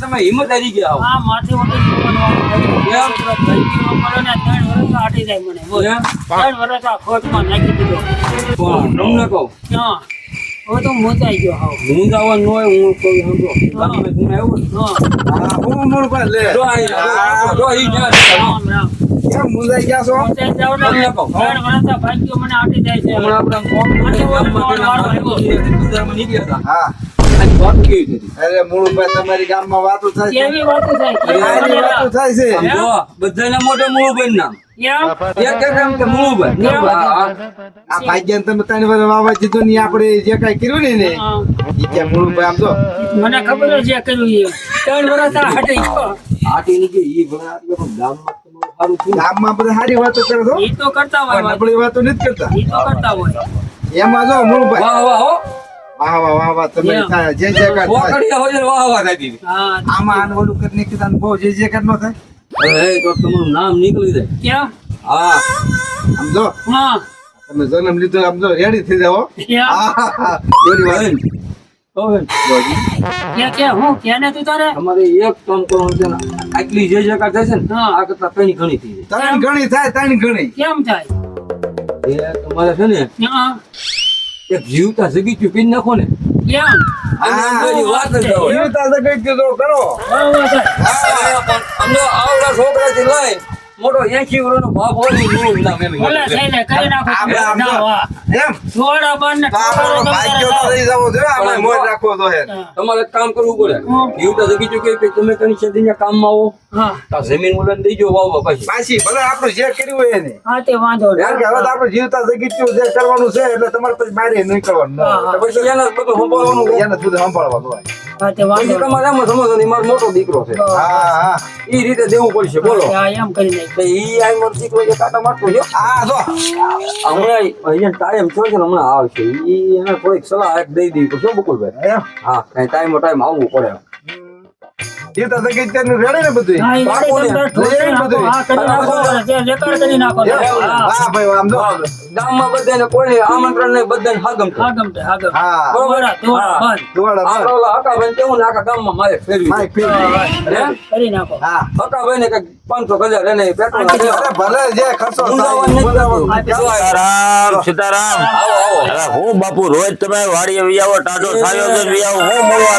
તમે હિંમત હારી ગયા આ માથે આટી જાય મને. ત્રણ વર્ષ આ ખોટમાં નાખી દીધો. પણ તમને કહું? હા હવે તો મોચાઈ ગયો હાવ. હું જવા ન હોય હું કોઈ સમજો. આવ્યો ને હા. મૂળ પર લે. જો આ જો- જો ઈ ન્યા રામ રામ. કેમ મૂંઝાઈ ગયા છો? જાવ ને. તમને કહું. ત્રણ વર્ષ આ ભાગ્યો મને આટી જાય છે. હમણાં આપણે કોમ બજારમાં નીકળ્યા હતા. હા. અને વાત કેવી હતી અરે મૂળ ઉપર તમારી ગામમાં વાતો થાય છે. કેવી વાતો થાય કેવી આની વાતો વાતો થાય છે. આમ જો મૂળુભાઈ. મૂળુભાઈ કઈ કર્યું ને ને હા. ઈ કે મૂળ ઉપર આમ તો મને ખબર જ છે કર્યું ત્રણ વર્ષ હટી નીકળી. ગામમાં. ગામમાં બધા સારી વાતો કરે છો એ તો કરતા હોય નબળી વાતો. નથી કરતા. એ તો કરતા હોય. એમાં જો મૂળભાઈ વાહ વાહ હો. વાહ વાહ વાહ વાહ તમે હોય વાહ વાહ. આમાં આને ઓલું કરી નાખ્યું તાને બહુ થાય. તો તમારું નામ નીકળી જાય. ક્યાં? હા. સમજો હા. તમે જન્મ લીધો આમ જો રેડી થઈ જાઓ. હા, હા, હા. ઓલી વાત. બેન, ઓ બેન, ક્યાં ક્યાં હું? ક્યાં તું તારે? તમારે એક કામ કરવાનું છે ને આટલી જે જગ્યા થાય ને આ કરતા કઈ ઘણી થઈ ત્રણ ઘણી થાય ત્રણ ઘણી. કેમ થાય? એ તમારે છે ને એક જીવતા જગીચું પીને નાખો ને. કેમ? આની અંદરની વાત જ ના હોય. જીવતા જગત કીધો કરો. બરોબર છે હા, પણ અમને આવડા છોકરાથી લઈ મોટો એસી વર્ષનો બાપ હોય તમારે કામ કરવું પડે. કે તમે કઈ સદીના કામમાં આવો. હા. તો આ જમીન મુલાને દેજો વાવવા પાછી. પાછી ભલે આપણું જે કર્યું હોય એને. હા તે વાંધો કારણ કે હવે તો આપણે જીવતા જગીચ્યું જે કરવાનું છે એટલે તમારે પછી નહીં કરવાનું. પછી એને બધું સંભાળવાનું એને બધું સંભાળવાનું હોય. હા તે પછી વાંધો તમારે એમ સમજો ને મારો મોટો દીકરો છે. હા હા. એ રીતે દેવું પડશે બોલો. એમ કરી નાખ ઈ મારો દીકરો જે કાંટા મારતો છે. હા જો. હમણાં અહીંયા ટાઈમ કહો છે હમણાં આવશે એ એને થોડીક સલાહ એક દઈ તો શું બકુલભાઈ ભાઈ હા. કઈ ટાઈમ ટાઈમ આવવું પડે. જીવતા જગીચ્યાનું રેડે ને બધું હા ને તમે ઠોકી નાખો હા કરી નાખો જે રેકોર્ડ કરી નાખો હા હા. ભાઈ આમ જો ગામમાં બધાને કોઈને આમંત્રણ નહીં બધાને હાગમ છે. હા હા. ગમતે દોડા દોડા હા. બંધ. દોડા આપણે બસ. ઓલા હકાભાઈને કેવું ને આખા ગામમાં મારે ફેરવી. માઈક ફેરવી. કરી નાખો. હા. હકાભાઈને કંઈક 500 હજાર એને પેટ્રોલ ભલે જે ખર્ચો સીતારામ સીતારામ. આવો આવો. હું બાપુ રોજ તમે વાડીએ વિયાવો ટાઢો છાયો છે વિયાવો હું મળવા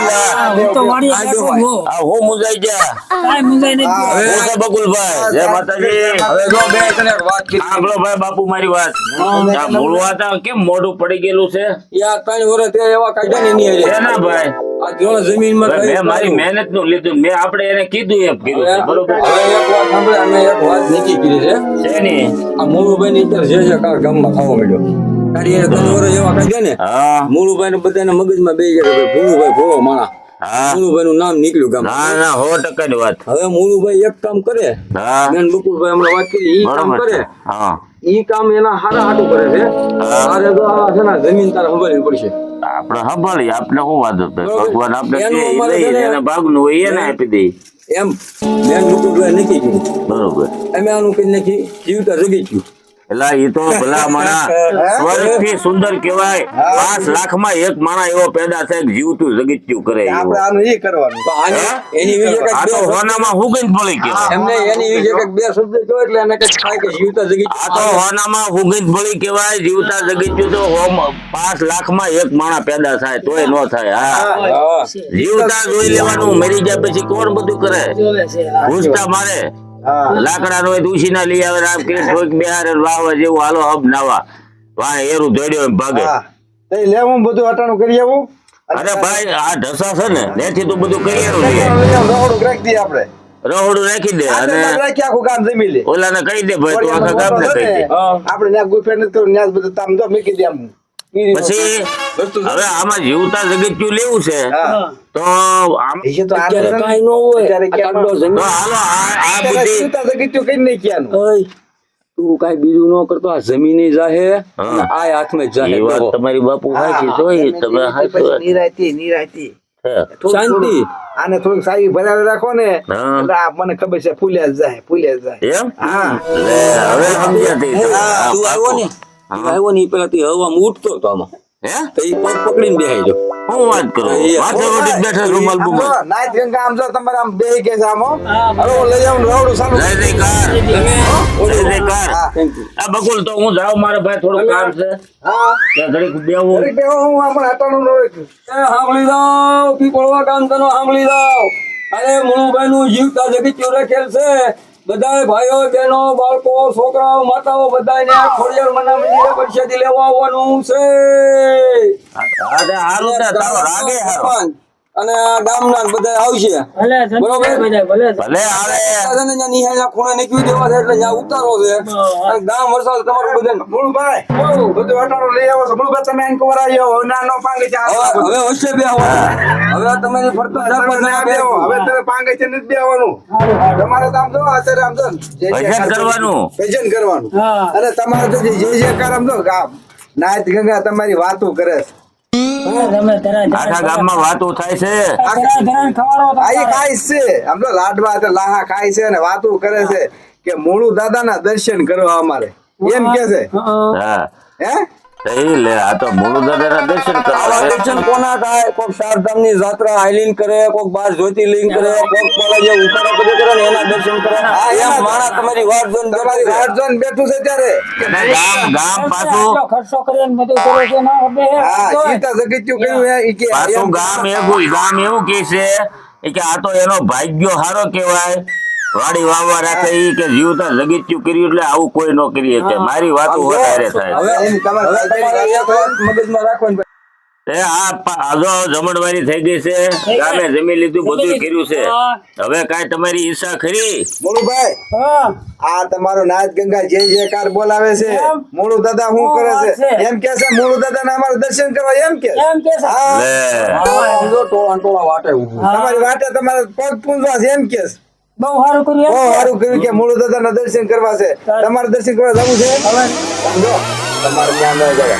હા, છું, મુંજાઈ ગયા. કાંઈ મુંજાઈ નથી. હા, છે બકુલભાઈ. જય માતાજી. હવે જો બે તને વાત કીધી. સાંભળો ભાઈ બાપુ મારી વાત. આ મૂળવા તા કેમ મોઢું પડી ગયેલું છે? યાર ત્રણ વર્ષ તે એવા કાઢ્યા ને એની હારે. ના ભાઈ. આ જોણે જમીનમાં મેં મારી મહેનતનું લીધું. મેં આપણે એને કીધું એમ કીધું બરોબર? હવે એક વાત સાંભળે અને એક વાત નીચી કરી છે. છે ને? આ મુળુભાઈ ની અંદર જે જે કાર ગામમાં ખાવા મળ્યો. તારી એને વર્ષ એવા કાઢ્યા ને હા. મુળુભાઈ ને બધાને મગજમાં બે ગયા કે ભૂલુભાઈ ભોળો માણા હા. મુળુભાઈ નું નામ નીકળ્યું ગામ ના ના સો ટકા ની વાત. હવે મુળુભાઈ એક કામ કરે. બેન બકુલભાઈ હમણાં વાત કરી ઈ કામ કરે. હા. ઈ કામ એના હારા હાટું કરે છે. તારે તો આ છે ને જમીન તારે સંભાળવી પડશે. આપણે સંભાળી આપણે શું વાંધો ભગવાન આપણે એને ભાગનું હોય એને આપી દે એમ બેન બકુલભાઈ નક્કી કર્યું. બરોબર. અમે આનું કઈ નાખી જીવતા રગી ગયું. એટલે એ તો ભલા માણા સ્વર્ગથી સુંદર કેવાય પાંચ લાખમાં એક માણા એવો પેદા થાય જીવતું જગીત્યું કરે એવું. આપણે આનું એ કરવાનું. તો આને એની આ તો હોનામાં હુગન ભળી કહેવાય એમને એની વિશે બે શબ્દ કહો એટલે એને કંઈક થાય કે જીવતા જગી આ તો હોનામાં હુગન ભળી કહેવાય જીવતા જગીત્યું તો હોમ પાંચ લાખમાં એક માણા પેદા થાય તોય નો થાય. હા. જીવતા જોઈ લેવાનું મરી ગયા પછી કોણ બધું કરે? ઘૂસતા મારે. લાકડા નો દૂષી ના લઈ આવે આમ કે ઠોક બિહાર વાવા જેવું હાલો હબ નાવા. વાહ એરું ધોડ્યો એમ ભાગે. તે લેવું બધું અટાણું કરી આવું. અરે ભાઈ આ ઢસા છે ને લેથી તો બધું કરી રહોડું રાખી દઈએ આપણે. રહોડું રાખી દે અને રાખી આખું કામ જમી લે. ઓલાને કહી દે ભાઈ તું આખા ગામને કહી દે. આપણે ત્યાં ગુફે નથી કરવું ત્યાં બધું તામ જો મૂકી દે આમ. પછી હવે આમાં જીવતા જગત્યું લેવું છે. તો આમ તો અત્યારે ન હોય. તો હાલો આ બધી કઈ નહીં ક્યાંનું. તું કાંઈ બીજું ન કરતો આ જમીને જાહે અને આ હાથમાં જ જાહે વાત તમારી બાપુ સાચી જોઈ તમે નિરાયતી નિરાયતી. થોડુંક- શાંતિ. આને થોડુંક સારી ભરાવે રાખો ને આ મને ખબર છે ફૂલ્યા જાય ફૂલ્યા જાય એમ? હા. હવે સમજ્યા તું. આવ્યો ને? તું આવ્યો ને પેલા થી હવામાં ઉઠતો હતો આમાં. હે? તો ઈ પગ પકડીને બેહાઈ જો હું વાત કરું? માથે ઓઢી બેઠા રૂમાલ બુમાલ? નાઈટ ગંગા આમ જો તમારે આમ બેહી કે છે આમ. હો. હા, હવે હું લઈ આવું ને રવડું ચાલુ. જય જયકાર જય જયકાર હા. આ બકુલ તો હું જાઉં મારે ભાઈ થોડું કામ છે. હા. ત્યાં ઘડીક બેહું. ઘડીક બેહો, હું આમાં હટાણું ન એ સાંભળી જાઓ પીપળવા ગામ તનો સાંભળી જાઓ. અરે મુળુભાઈ નું જીવતા જગીચ્યું રાખેલ છે. બધાય ભાઈઓ બહેનો બાળકો છોકરાઓ માતાઓ બધાને ખોડિયાર મના મંદિરે પરિષદ લેવા આવવાનું છે. હારું તારો રાગે હારો. અને ગામના બધા આવશે. ભલે બરોબર. ભલે ભલે આવે નિહાળના ખૂણે નીકળી દેવા છે એટલે ત્યાં ઉતારો છે. અને ગામ વરસાદ તમારું મુળુભાઈ, બધું હટાણું લઈ આવો છો. મુળુભાઈ, તમે એને કવર આવી ના, નો પાંગે હવે બે હવે તમે ફરતો હવે તમે પાંગે છે નથી આવવાનું તમારે તો આમ જો, અત્યારે આમ જો, ભજન કરવાનું. ભજન કરવાનું. અને તમારે તો જે જે જે આમ જો, ગામ. નાથ ગંગા તમારી વાતો કરે છે. આખા ગામમાં વાતો થાય છે. તરા ધરાને ખવારો તો આ ઈ ખાય છે. આમ તો લાડવા લાહા ખાય છે અને વાતો કરે છે કે મૂળુ દાદાના દર્શન કરવા અમારે. એમ કે છે. હા હે. સહી લે આ તો દર્શન દર્શન કોના થાય? કોક જાત્રા હાઈલિંગ કરે કોક બાર જ્યોતિર્લિંગ કરે કોક પેલા જે ઉતારા બધું કરે ને એના દર્શન કરે. હા, એમ એના તમારી વાત જોઈને તમારી બેઠા રાત બેઠું છે ત્યારે. ગામ ગામ પાછું ખર્ચો કરીને બધું કરે છે ના બે હા સીતા જગત્યું કહ્યું હે કે પાછું ગામ એવું ગામ એવું કે છે કે આ તો એનો ભાગ્યો હારો કહેવાય. વાડી વાવવા રાખે ઈ કે જીવતા લગીચ્યું કર્યું એટલે આવું કોઈ ન કરી શકે મારી વાત વધારે થાય. એ આ પ- આ જો જમણવારી થઈ ગઈ છે. ગામે જમી લીધું બધું કર્યું છે. હવે કાંઈ તમારી ઈચ્છા ખરી? મોળુભાઈ આ તમારો નાચ ગંગા જે જે કાર બોલાવે છે? મોળુ દાદા શું શું કરે છે? એમ કે છે મોળુ દાદા અમારે દર્શન કરવા એમ કે એમ છે. હા. ને. તમારી વાટે તમારે પગ પૂંજવા છે એમ કે છે. બહુ સારું કર્યું બહુ સારું કર્યું કે મોળુ દાદા દર્શન કરવા છે. તમારે દર્શન કરવા જવું છે? સમજો તમારે ત્યાં ન જવાય.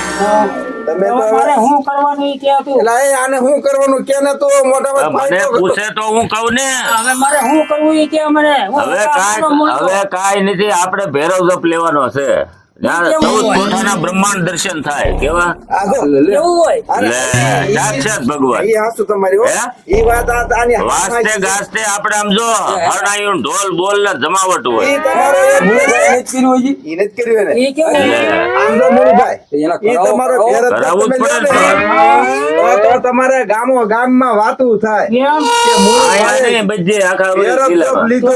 તમે તો હવે મારે શું કરવાનું કે તું? એટલે એ આને શું કરવાનું? કે ને તો મોટા હવે મને પૂછે તો હું કહું ને. હવે મારે શું કરવું કે મને? હું હવે આ કાંઈ. હવે કાઈ નથી આપણે ભેરવ જપ લેવાનો છે. હોય? બ્રહ્માંડ દર્શન થાય કેવા? સાક્ષાત ભગવાન. તમારી વાત વાસ્તે ગાસ્તે આપણે આમ જો હરણાયું ઢોલ બોલ ને જમાવટ હોય. કરાવવું પડે તમારે ગામો ગામમાં વાતું થાય. બધે આખા. લીધો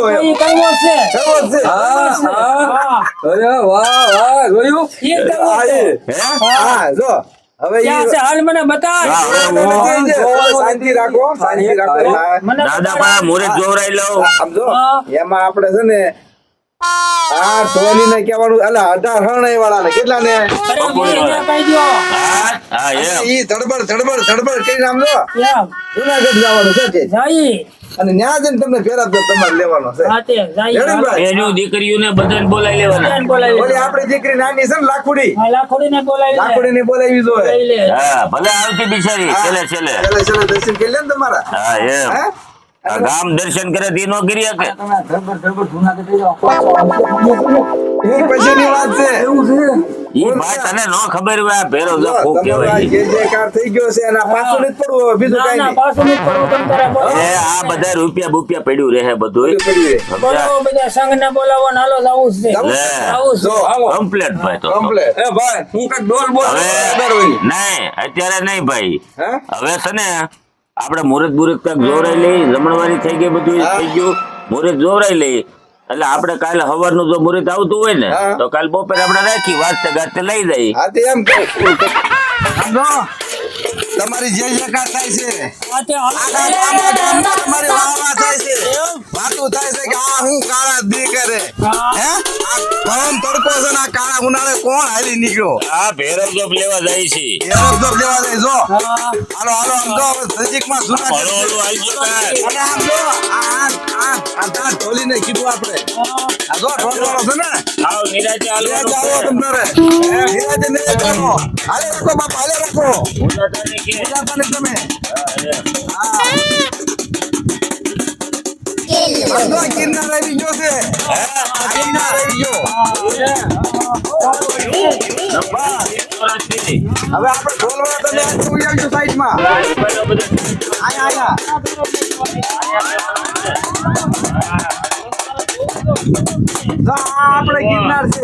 અરે વાહ વાહ. હા, છે. ઈ. હા, જો. હવે ઈ- છે? હાલ મને કહી શાંતિ રાખો શાંતિ રાખો. દાદા જોવરાઈ આમ જો એમાં આપણે છે ને આ ટોલીને કહેવાનું એટલે અઢાર હરણાઈ વાળાને કેટલા ને અરે મને કહી દ્યો. હા હા ઈ ધડબડ ધડબડ ધડબડ કરીને આમ જો. જુનાગઢ જવાનું છે તે. અને ન્યા જઈને તમને ફેરા તો તમારે લેવાનો છે? એનું દીકરીઓને બધાને બોલાવી લેવાના. ઓલી આપણી દીકરી નાની છે ને લાખુડી. લાખુડી ને બોલાવી લાખુડી ને બોલાવી જોઈએ. હા ભલે આવતી બિચારી છેલ્લે દર્શન કરી લે ને તમારા. હા એમ. ગામ દર્શન કરે તે નો કરી શકે તમે આ ધરબડ ધરબડ જૂનાગઢ લઈ જાઓ. ઈ પછીની વાત છે. ઈ ભાઈ તને નો ખબર હોય ભેરો જો, જો ખૂબ કહેવાય. જે જે કાર થઈ ગયો છે એના પાછું નથી પડવું બીજું ના નહીં. પાછું નહીં પડવું તમ તારે એ આ બધા રૂપિયા બુપિયા પડ્યું રહે બધું બધું પડ્યું રહે. બોલાવો બધા સંઘને ને હાલો જાવું જ છે. જાવું લે. જાવું જ જો, છે. ભાઈ તો Complete. એ ભાઈ હું કંઈક ડોલ બોલ હવે નહીં અત્યારે નહીં ભાઈ. હવે છે ને આપણે મુહૂર્ત મુહૂર્ત કાંઈક જોવરાઈ લઈ જમણવારી થઈ ગઈ બધું થઈ ગયું. મુહૂર્ત જોવરાઈ લઈ. એટલે આપણે કાલે સવારનું જો મુહૂર્ત આવતું હોય ને તો કાલ બપોરે આપણે રાખી વાંચતે ગાજતે લઈ જાય. એમ? તમારી જે જે થાય છે. તમારી વાહ થાય છે. વાતો થાય છે કે આ હું કાળા દી કરે હે? આ ગરમ તડકો છે ને આ કાળા ઉનાળે કોણ હાલી નીકળ્યો? આ ભેરવ જોબ લેવા જાય છે. એનો જોબ લેવા જાય જો. હાલો હાલો આમ જો હવે નજીકમાં જૂના હાલો હાલો હાલજો. અને આમ જો આ આ આ દાંત ઢોલીને કીધું આપણે. આ જો ઢોલવાળો છે ને? આવ નિરાજે હાલો. તમારે નિરાંતે નિરાંતે આવો. હાલે રાખો બાપા હાલે રાખો. તમે? ગિરનાર આવી ગયો છે. ગિરનાર આવી ગયો. હવે આપણે ઢોલવાળા તમે જોઈ આવજો સાઈડમાં? આયા આપણે ગિરનાર છે.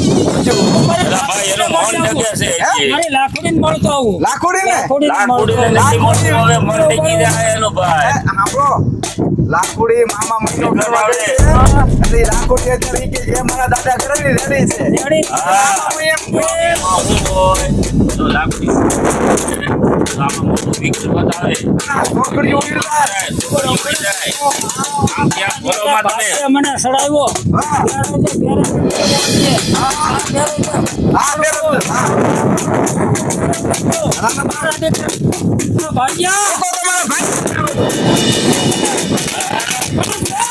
એનો મન ડગે છે. મારે લાકડી મળતો આવું. લાખોડી ને? નથી મળતું, હવે મન ડગી જાય એનો ભાઈ. હે, લાખોડી મામા મહિનો કરવા. ગઈ છે. ઈ લાખોડી અત્યારે કે જે મારા દાદા કરે રેડી છે રેડી? હા. મામા એમ હોય, તો લાકુડી તો મોટો વીક બતાવે. છોકરી છોકરીઓ વીરદાર. છોકરીઓ આમ ક્યાં આમ માં તમે મને સડાવ્યો હા, હા, બેરો હા. ભાગ્યા તમારા ભાઈ Yeah.